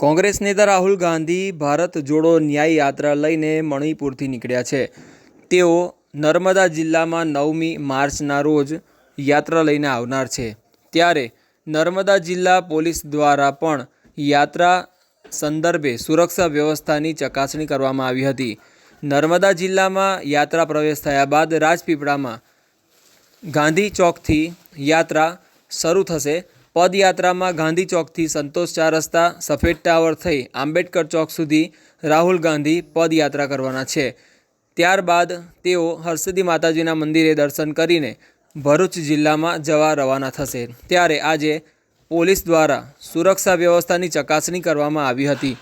કોંગ્રેસ નેતા રાહુલ ગાંધી ભારત જોડો ન્યાય યાત્રા લઈને મણિપુરથી નીકળ્યા છે. તેઓ નર્મદા જિલ્લામાં નવમી માર્ચના રોજ યાત્રા લઈને આવનાર છે. ત્યારે નર્મદા જિલ્લા પોલીસ દ્વારા પણ યાત્રા સંદર્ભે સુરક્ષા વ્યવસ્થાની ચકાસણી કરવામાં આવી હતી. નર્મદા જિલ્લામાં યાત્રા પ્રવેશ થયા બાદ રાજપીપળામાં ગાંધી ચોકથી યાત્રા શરૂ થશે. પદયાત્રામાં ગાંધી ચોકથી સંતોષ ચાર રસ્તા, સફેદ ટાવર થઈ આંબેડકર ચોક સુધી રાહુલ ગાંધી પદયાત્રા કરવાના છે. ત્યારબાદ તેઓ હરસિદ્ધિ માતાજીના મંદિરે દર્શન કરીને ભરૂચ જિલ્લામાં જવા રવાના થશે. ત્યારે આજે પોલીસ દ્વારા સુરક્ષા વ્યવસ્થાની ચકાસણી કરવામાં આવી હતી.